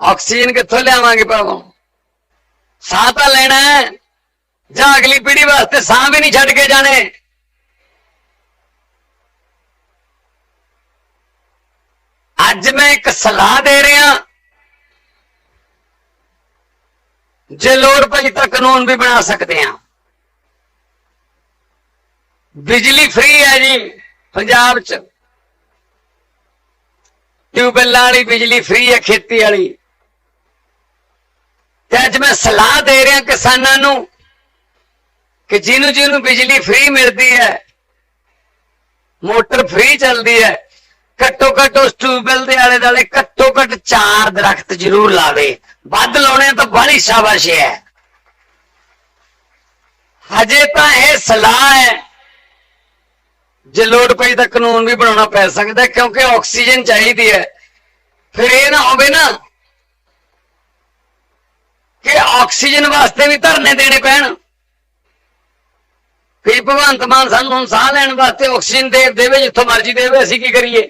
Oxygen ਕਿੱਥੋਂ ਲਿਆਵਾਂਗੇ ਭਰਾਵੋ? ਸਾਹ ਤਾਂ ਲੈਣਾ ਹੈ, ਜਾਂ ਅਗਲੀ ਪੀੜ੍ਹੀ ਵਾਸਤੇ ਸਾਹ ਵੀ ਨਹੀਂ ਛੱਡ ਕੇ ਜਾਣੇ। ਅੱਜ ਮੈਂ ਇੱਕ ਸਲਾਹ ਦੇ ਰਿਹਾ। ਜੇ ਲੋੜ ਪਈ ਤਾਂ ਕਾਨੂੰਨ ਵੀ ਬਣਾ ਸਕਦੇ ਹਾਂ। ਬਿਜਲੀ ਫ੍ਰੀ ਹੈ ਜੀ, ਪੰਜਾਬ 'ਚ। ਟਿਊਬਵੈੱਲਾਂ ਵਾਲੀ ਬਿਜਲੀ ਫ੍ਰੀ ਹੈ ਖੇਤੀ ਵਾਲੀ। ਤੇ ਅੱਜ ਮੈਂ ਸਲਾਹ ਦੇ ਰਿਹਾ ਕਿਸਾਨਾਂ ਨੂੰ ਕਿ ਜਿਹਨੂੰ ਜਿਹਨੂੰ ਬਿਜਲੀ ਫ੍ਰੀ ਮਿਲਦੀ ਹੈ, ਮੋਟਰ ਫ੍ਰੀ ਚੱਲਦੀ ਹੈ, ਘੱਟੋ ਘੱਟ ਉਸ ਟਿਊਬਵੈਲ ਦੇ ਆਲੇ ਦੁਆਲੇ ਘੱਟੋ ਘੱਟ ਚਾਰ ਦਰਖਤ ਜ਼ਰੂਰ ਲਾਵੇ। ਵੱਧ ਲਾਉਣੇ ਤਾਂ ਬੜੀ ਸ਼ਾਬਾਸ਼ ਹੈ। ਹਜੇ ਤਾਂ ਇਹ ਸਲਾਹ ਹੈ, ਜੇ ਲੋੜ ਪਈ ਤਾਂ ਕਾਨੂੰਨ ਵੀ ਬਣਾਉਣਾ ਪੈ ਸਕਦਾ ਕਿਉਂਕਿ ਆਕਸੀਜਨ ਚਾਹੀਦੀ ਹੈ। ਫਿਰ ਇਹ ਨਾ ਹੋਵੇ ਨਾ ਕਿ ਆਕਸੀਜਨ ਵਾਸਤੇ ਵੀ ਧਰਨੇ ਦੇਣੇ ਪੈਣ। ਫਿਰ ਭਗਵੰਤ ਮਾਨ ਸਾਨੂੰ ਹੁਣ ਸਾਹ ਲੈਣ ਵਾਸਤੇ ਆਕਸੀਜਨ ਦੇ ਦੇਵੇ, ਜਿੱਥੋਂ ਮਰਜ਼ੀ ਦੇਵੇ, ਅਸੀਂ ਕੀ ਕਰੀਏ?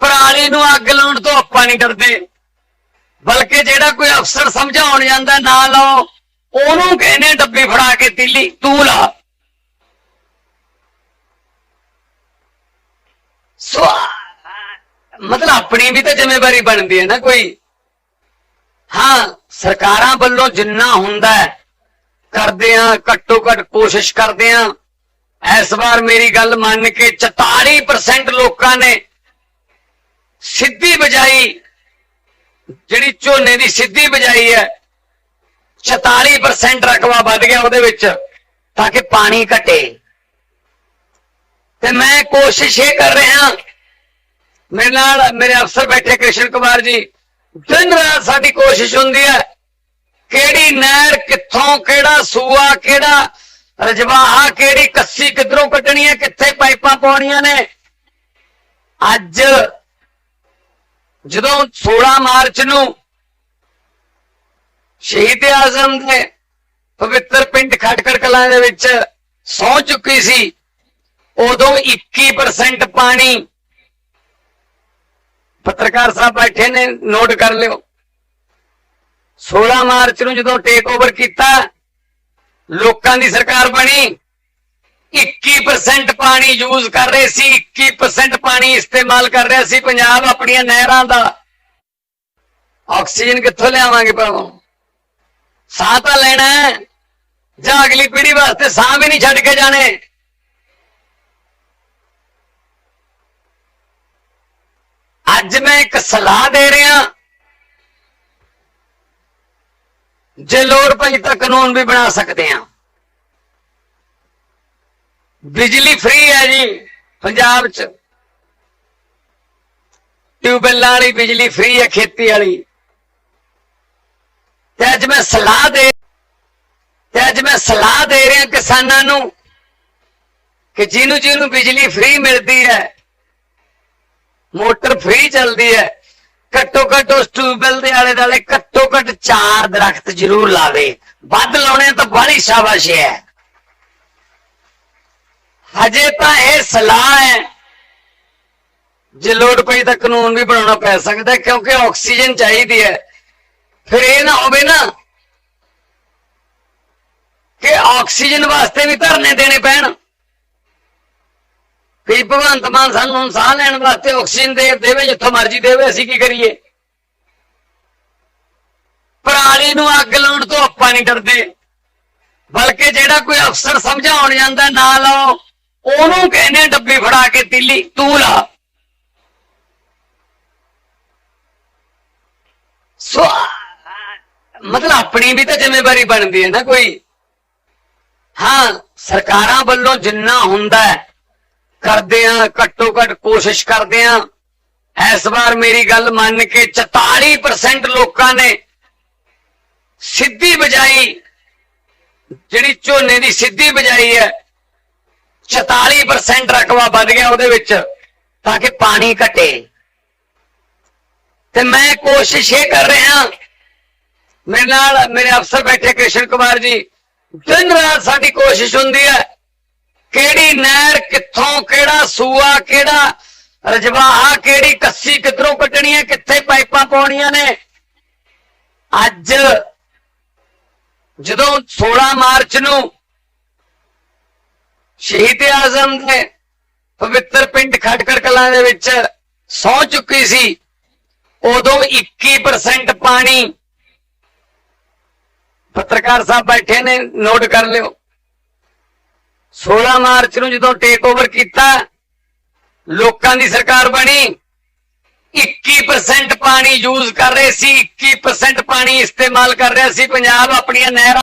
ਪਰਾਲੀ ਨੂੰ ਅੱਗ ਲਾਉਣ ਤੋਂ ਆਪਾਂ ਨਹੀਂ ਡਰਦੇ। ਬਲਕਿ ਜਿਹੜਾ ਕੋਈ ਅਫਸਰ ਸਮਝਾਉਣ ਜਾਂਦਾ, ਨਾ ਲਾਓ। ਉਹਨੂੰ ਕਹਿੰਦੇ ਡੱਬੀ ਫੜਾ ਕੇ ਤਿੱਲੀ, ਤੂੰ ਲਾ। ਸੋ, ਮਤਲਬ ਆਪਣੀ ਵੀ ਤਾਂ ਜ਼ਿੰਮੇਵਾਰੀ ਬਣਦੀ ਹੈ ਨਾ ਕੋਈ। ਸਰਕਾਰਾਂ ਵੱਲੋਂ ਜਿੰਨਾ ਹੁੰਦਾ ਕਰਦੇ ਆ ਘੱਟੋ ਘੱਟ ਕੋਸ਼ਿਸ਼ ਕਰਦੇ ਆ ਇਸ ਵਾਰ ਮੇਰੀ ਗੱਲ ਮੰਨ ਕੇ 44% ਲੋਕਾਂ ਨੇ ਸਿੱਧੀ ਬਜਾਈ, ਜਿਹੜੀ ਝੋਨੇ ਦੀ ਸਿੱਧੀ ਬਜਾਈ ਹੈ 44% ਰਕਬਾ ਵੱਧ ਗਿਆ ਉਹਦੇ ਵਿੱਚ, ਤਾਂ ਕਿ ਪਾਣੀ ਘਟੇ। ਤੇ ਮੈਂ ਕੋਸ਼ਿਸ਼ ਇਹ ਕਰ ਰਿਹਾ, ਮੇਰੇ ਨਾਲ ਮੇਰੇ ਅਫਸਰ ਬੈਠੇ ਕ੍ਰਿਸ਼ਨ ਕੁਮਾਰ ਜੀ ਦਿਨ ਰਾਤ ਸਾਡੀ ਕੋਸ਼ਿਸ਼ ਹੁੰਦੀ ਹੈ, ਕਿਹੜੀ ਨਹਿਰ ਕਿੱਥੋਂ, ਕਿਹੜਾ ਸੂਆ, ਕਿਹੜਾ ਰਜਵਾਹਾ, ਕਿਹੜੀ ਕੱਸੀ ਕਿੱਧਰੋਂ ਕੱਢਣੀ ਹੈ, ਕਿੱਥੇ ਪਾਈਪਾਂ ਪਾਉਣੀਆਂ ਨੇ। ਅੱਜ ਜਦੋਂ 16 ਮਾਰਚ ਨੂੰ ਸ਼ਹੀਦ ਆਜ਼ਮ ਦੇ ਪਵਿੱਤਰ ਪਿੰਡ ਖਟਕੜ ਕਲਾਂ ਦੇ ਵਿੱਚ ਸੌ ਚੁੱਕੀ ਸੀ, ਉਦੋਂ 21% ਪਾਣੀ ਪੱਤਰਕਾਰ ਸਾਹਿਬ ਬੈਠੇ ਨੇ ਨੋਟ ਕਰ ਲਿਓ। 16 ਮਾਰਚ ਨੂੰ ਜਦੋਂ ਟੇਕ ਓਵਰ ਕੀਤਾ, ਲੋਕਾਂ ਦੀ ਸਰਕਾਰ ਬਣੀ 21% ਪਾਣੀ ਯੂਜ਼ ਕਰ ਰਹੇ ਸੀ 21% ਪਾਣੀ ਇਸਤੇਮਾਲ ਕਰ ਰਿਹਾ ਸੀ ਪੰਜਾਬ ਆਪਣੀਆਂ ਨਹਿਰਾਂ ਦਾ। ਆਕਸੀਜਨ ਕਿੱਥੋਂ ਲਿਆਵਾਂਗੇ ਭਰਾਵੋ ਸਾਹ ਤਾਂ ਲੈਣਾ ਜਾਂ ਅਗਲੀ ਪੀੜ੍ਹੀ ਵਾਸਤੇ ਸਾਹ ਵੀ ਨਹੀਂ ਛੱਡ ਕੇ ਜਾਣੇ। ਅੱਜ ਮੈਂ ਇੱਕ ਸਲਾਹ ਦੇ ਰਿਹਾ। ਜੇ ਲੋੜ ਪਈ ਤਾਂ ਕਾਨੂੰਨ ਵੀ ਬਣਾ ਸਕਦੇ ਹਾਂ। ਬਿਜਲੀ ਫ੍ਰੀ ਹੈ ਜੀ, ਪੰਜਾਬ 'ਚ। ਟਿਊਬਵੈੱਲਾਂ ਵਾਲੀ ਬਿਜਲੀ ਫ੍ਰੀ ਹੈ, ਖੇਤੀ ਵਾਲੀ। ਤੇ ਅੱਜ ਮੈਂ ਸਲਾਹ ਦੇ ਤੇ ਅੱਜ ਮੈਂ ਸਲਾਹ ਦੇ ਰਿਹਾ ਕਿਸਾਨਾਂ ਨੂੰ ਕਿ ਜਿਹਨੂੰ ਜਿਹਨੂੰ ਬਿਜਲੀ ਫ੍ਰੀ ਮਿਲਦੀ ਹੈ ਮੋਟਰ ਫ੍ਰੀ ਚੱਲਦੀ ਹੈ। ਘੱਟੋ ਘੱਟ ਉਸ ਟਿਊਬਵੈਲ ਦੇ ਆਲੇ ਦੁਆਲੇ ਘੱਟੋ ਘੱਟ ਚਾਰ ਦਰਖਤ ਜ਼ਰੂਰ ਲਾਵੇ। ਵੱਧ ਲਾਉਣੇ ਤਾਂ ਬੜੀ ਸ਼ਾਬਾਸ਼ ਹੈ। ਹਜੇ ਤਾਂ ਇਹ ਸਲਾਹ ਹੈ। ਜੇ ਲੋੜ ਪਈ ਤਾਂ ਕਾਨੂੰਨ ਵੀ ਬਣਾਉਣਾ ਪੈ ਸਕਦਾ ਕਿਉਂਕਿ ਆਕਸੀਜਨ ਚਾਹੀਦੀ ਹੈ। ਫਿਰ ਇਹ ਨਾ ਹੋਵੇ ਨਾ ਕਿ ਆਕਸੀਜਨ ਵਾਸਤੇ ਵੀ ਧਰਨੇ ਦੇਣੇ ਪੈਣ। ਵੀ ਭਗਵੰਤ ਮਾਨ ਸਾਨੂੰ ਸਾਹ ਲੈਣ ਵਾਸਤੇ ਆਕਸੀਜਨ ਦੇ ਦੇਵੇ, ਜਿੱਥੋਂ ਮਰਜ਼ੀ ਦੇਵੇ, ਅਸੀਂ ਕੀ ਕਰੀਏ? ਪਰਾਲੀ ਨੂੰ ਅੱਗ ਲਾਉਣ ਤੋਂ ਆਪਾਂ ਨਹੀਂ ਡਰਦੇ। ਬਲਕਿ ਜਿਹੜਾ ਕੋਈ ਅਫਸਰ ਸਮਝਾਉਣ ਜਾਂਦਾ, ਨਾ ਲਾਓ। ਉਹਨੂੰ ਕਹਿੰਦੇ ਡੱਬੀ ਫੜਾ ਕੇ ਤਿੱਲੀ, ਤੂੰ ਲਾ। ਸੋ, ਮਤਲਬ ਆਪਣੀ ਵੀ ਤਾਂ ਜ਼ਿੰਮੇਵਾਰੀ ਬਣਦੀ ਹੈ ਨਾ ਕੋਈ। ਹਾਂ, ਸਰਕਾਰਾਂ ਵੱਲੋਂ ਜਿੰਨਾ ਹੁੰਦਾ ਹੈ ਕਰਦੇ ਆ, ਘੱਟੋ ਘੱਟ ਕੋਸ਼ਿਸ਼ ਕਰਦੇ ਆ। ਇਸ ਵਾਰ ਮੇਰੀ ਗੱਲ ਮੰਨ ਕੇ 44% ਲੋਕਾਂ ਨੇ ਸਿੱਧੀ ਬਜਾਈ, ਜਿਹੜੀ ਝੋਨੇ ਦੀ ਸਿੱਧੀ ਬਜਾਈ ਹੈ 44% ਰਕਵਾ ਵੱਧ ਗਿਆ ਉਹਦੇ ਵਿੱਚ, ਤਾਂ ਕਿ ਪਾਣੀ ਘਟੇ। ਤੇ ਮੈਂ ਕੋਸ਼ਿਸ਼ ਇਹ ਕਰ ਰਿਹਾ, ਮੇਰੇ ਨਾਲ, ਮੇਰੇ ਅਫਸਰ ਬੈਠੇ ਕ੍ਰਿਸ਼ਨ ਕੁਮਾਰ ਜੀ। ਦਿਨ ਰਾਤ ਸਾਡੀ ਕੋਸ਼ਿਸ਼ ਹੁੰਦੀ ਹੈ ਕਿਹੜੀ ਨਹਿਰ, ਕਿੱਥੋਂ, ਕਿਹੜਾ ਸੂਆ, ਕਿਹੜਾ ਰਜਵਾਹਾ, ਕਿਹੜੀ ਕੱਸੀ ਕਿੱਧਰੋਂ ਕੱਢਣੀ ਹੈ, ਕਿੱਥੇ ਪਾਈਪਾਂ ਪਾਉਣੀਆਂ ਨੇ? ਅੱਜ ਜਦੋਂ 16 ਮਾਰਚ ਨੂੰ ਸ਼ਹੀਦ ਆਜ਼ਮ ਦੇ ਪਵਿੱਤਰ ਪਿੰਡ ਖਟਕੜ ਕਲਾਂ ਦੇ ਵਿੱਚ ਸੌ ਚੁੱਕੀ ਸੀ, ਉਦੋਂ 21% ਪਾਣੀ ਪੱਤਰਕਾਰ ਸਾਹਿਬ ਬੈਠੇ ਨੇ, ਨੋਟ ਕਰ ਲਿਓ। 16 ਮਾਰਚ ਨੂੰ ਜਦੋਂ ਟੇਕ ਓਵਰ ਕੀਤਾ, ਲੋਕਾਂ ਦੀ ਸਰਕਾਰ ਬਣੀ 21% ਪਾਣੀ ਯੂਜ਼ ਕਰ ਰਹੇ ਸੀ 21% ਪਾਣੀ ਇਸਤੇਮਾਲ ਕਰ ਰਿਹਾ ਸੀ, ਪੰਜਾਬ ਆਪਣੀਆਂ ਨਹਿਰਾਂ